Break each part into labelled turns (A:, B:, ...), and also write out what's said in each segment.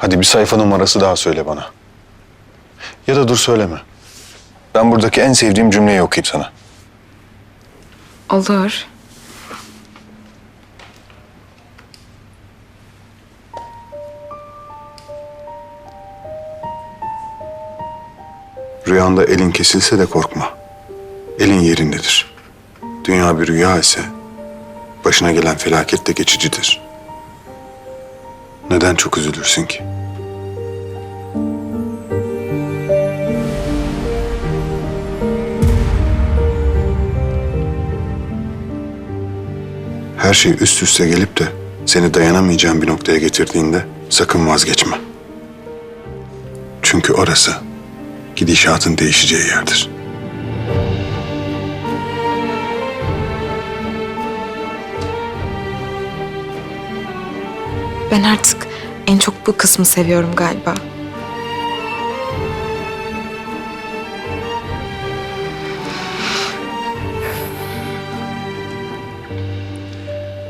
A: Hadi bir sayfa numarası daha söyle bana. Ya da dur söyleme. Ben buradaki en sevdiğim cümleyi okuyayım sana.
B: Olur.
A: Rüyanda elin kesilse de korkma. Elin yerindedir. Dünya bir rüya ise başına gelen felaket de geçicidir. Neden çok üzülürsün ki? Her şey üst üste gelip de seni dayanamayacağın bir noktaya getirdiğinde sakın vazgeçme. Çünkü orası gidişatın değişeceği yerdir.
B: Ben artık en çok bu kısmı seviyorum galiba.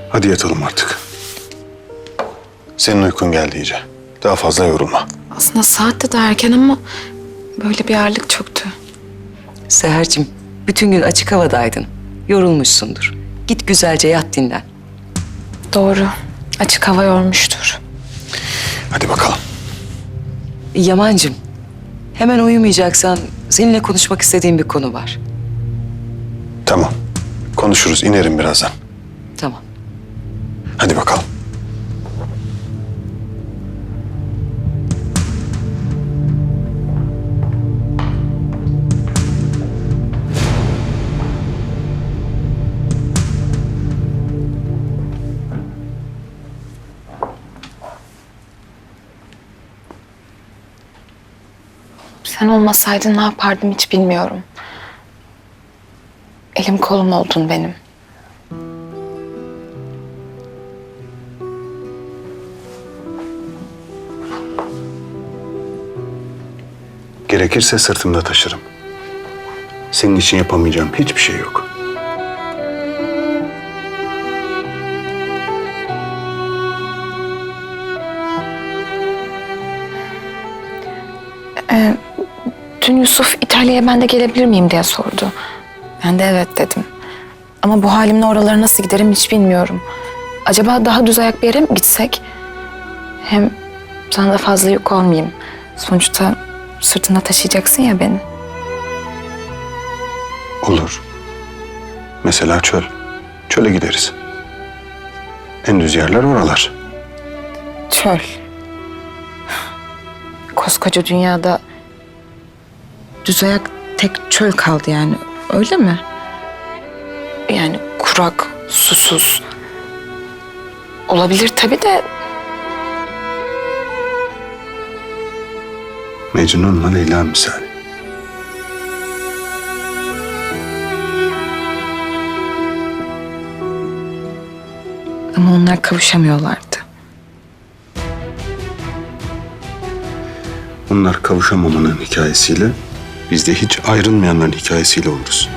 A: Hadi yatalım artık. Senin uykun geldi iyice. Daha fazla yorulma.
B: Aslında saat de daha erken ama böyle bir ağırlık çöktü.
C: Seher'cim bütün gün açık havadaydın. Yorulmuşsundur. Git güzelce yat dinlen.
B: Doğru. Açık hava yormuştur.
A: Hadi bakalım.
C: Yamancım hemen uyumayacaksan seninle konuşmak istediğim bir konu var.
A: Tamam. Konuşuruz. İnerim birazdan.
B: Sen olmasaydın ne yapardım hiç bilmiyorum. Elim kolum oldun benim.
A: Gerekirse sırtımda taşırım. Senin için yapamayacağım hiçbir şey yok.
B: Dün Yusuf İtalya'ya ben de gelebilir miyim diye sordu. Ben de evet dedim. Ama bu halimle oralara nasıl giderim hiç bilmiyorum. Acaba daha düz ayak bir yere mi gitsek? Hem sana da fazla yük olmayayım. Sonuçta sırtında taşıyacaksın ya beni.
A: Olur. Mesela çöl. Çöle gideriz. En düz yerler oralar.
B: Çöl. Koskoca dünyada düz ayak tek çöl kaldı yani. Öyle mi? Yani kurak, susuz. Olabilir tabii de
A: Mecnun'la Leyla misali.
B: ama onlar kavuşamıyorlardı.
A: Onlar kavuşamamanın hikayesiyle, biz de hiç ayrılmayanların hikayesiyle oluruz.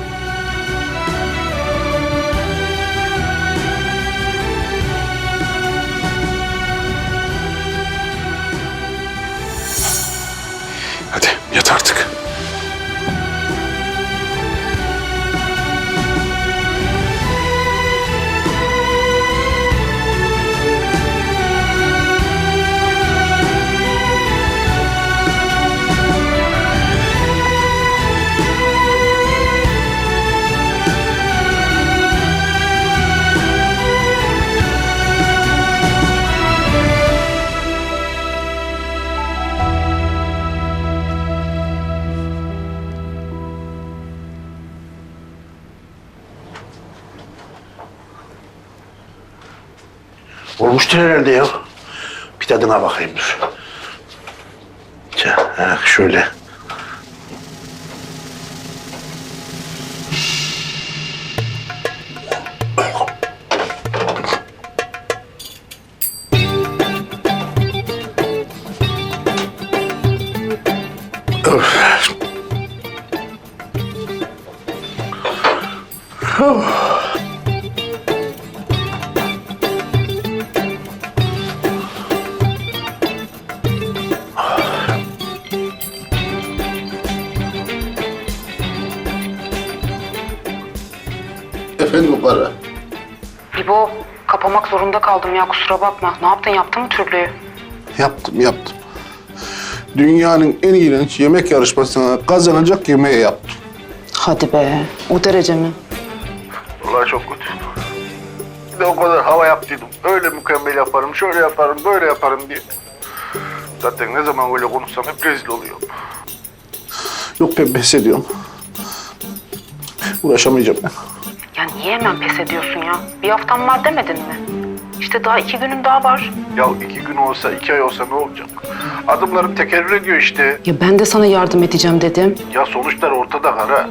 D: Olmuştur herhalde ya. Bir tadına bakayım dur. Ha, şöyle. Öf. Karı.
E: İbo, kapamak zorunda kaldım ya kusura bakma. Ne yaptın yaptın mı türlüyü?
D: Yaptım yaptım. Dünyanın en iğrenç yemek yarışmasına kazanacak yemeği yaptım.
E: Hadi be, o derece mi?
D: Vallahi çok kötü. Bir de o kadar hava yaptıydım. Öyle mükemmel yaparım, şöyle yaparım, böyle yaparım diye. Zaten ne zaman öyle konuşsam hep rezil oluyorum. Yok ben pes ediyorum. Uğraşamayacağım ben.
E: Ya niye hemen pes ediyorsun ya? Bir haftam var demedin mi? İşte daha iki günüm daha var.
D: Ya iki gün olsa, iki ay olsa ne olacak? Adımlarım tekerrür ediyor işte.
E: Ya ben de sana yardım edeceğim dedim.
D: Ya sonuçlar ortada kara.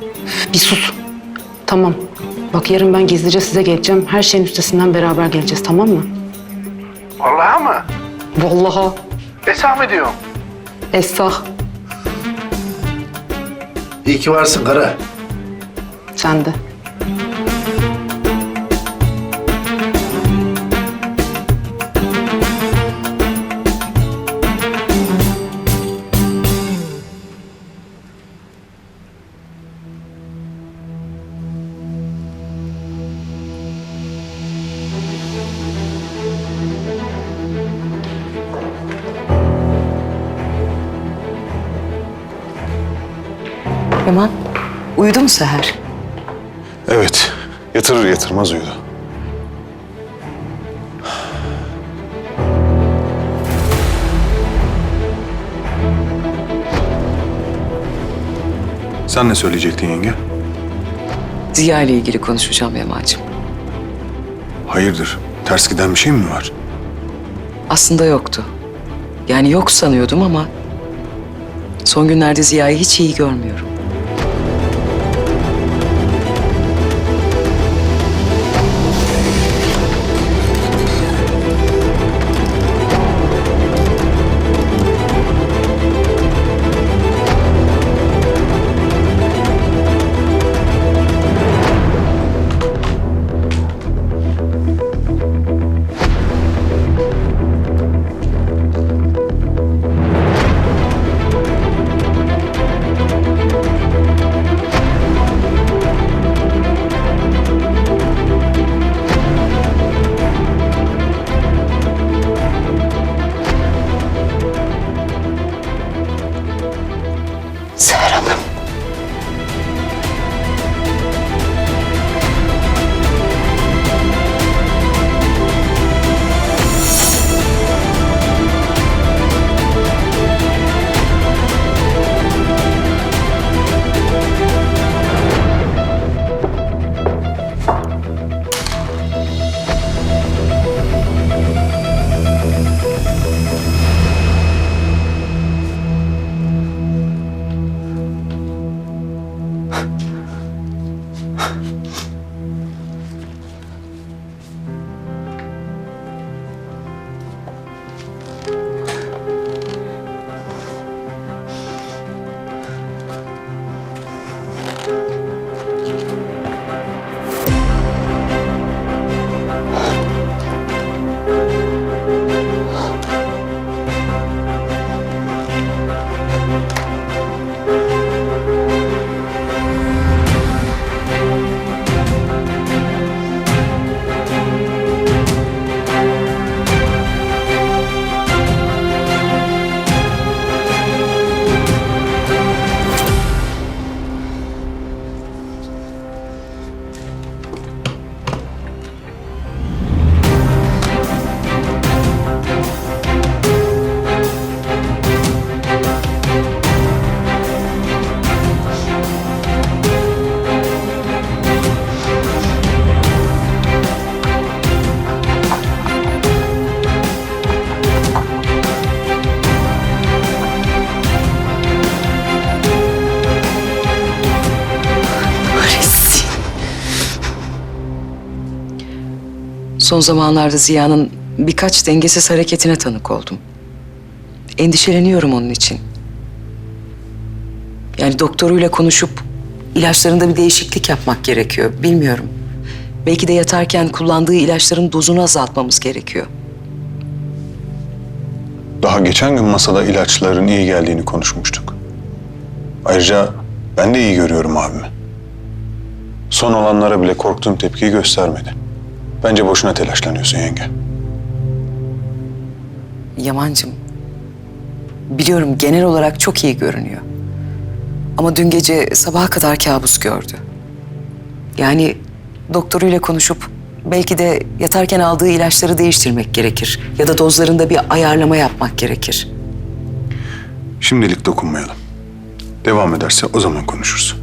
E: Bir sus. Tamam. Bak yarın ben gizlice size geleceğim. Her şeyin üstesinden beraber geleceğiz tamam mı?
D: Vallahi mı?
E: Vallahi.
D: Esam ediyorum.
E: Esah.
D: İyi ki varsın kara.
E: Sen de.
C: Yaman, uyudu mu Seher?
A: Evet, yatırır yatırmaz uyudu. Sen ne söyleyecektin yenge?
C: Ziya ile ilgili konuşacağım Yaman'cığım.
A: Hayırdır? Ters giden bir şey mi var?
C: Aslında yoktu. Yani yok sanıyordum ama... ...son günlerde Ziya'yı hiç iyi görmüyorum. Seher Hanım. Son zamanlarda Ziya'nın birkaç dengesiz hareketine tanık oldum. Endişeleniyorum onun için. Yani doktoruyla konuşup ilaçlarında bir değişiklik yapmak gerekiyor. Bilmiyorum. Belki de yatarken kullandığı ilaçların dozunu azaltmamız gerekiyor.
A: Daha geçen gün masada ilaçların iyi geldiğini konuşmuştuk. Ayrıca ben de iyi görüyorum abimi. Son olanlara bile korktuğum tepkiyi göstermedi. Bence boşuna telaşlanıyorsun yenge.
C: Yamancım, biliyorum genel olarak çok iyi görünüyor. Ama dün gece sabaha kadar kabus gördü. Yani doktoruyla konuşup belki de yatarken aldığı ilaçları değiştirmek gerekir. Ya da dozlarında bir ayarlama yapmak gerekir.
A: Şimdilik dokunmayalım. Devam ederse o zaman konuşuruz.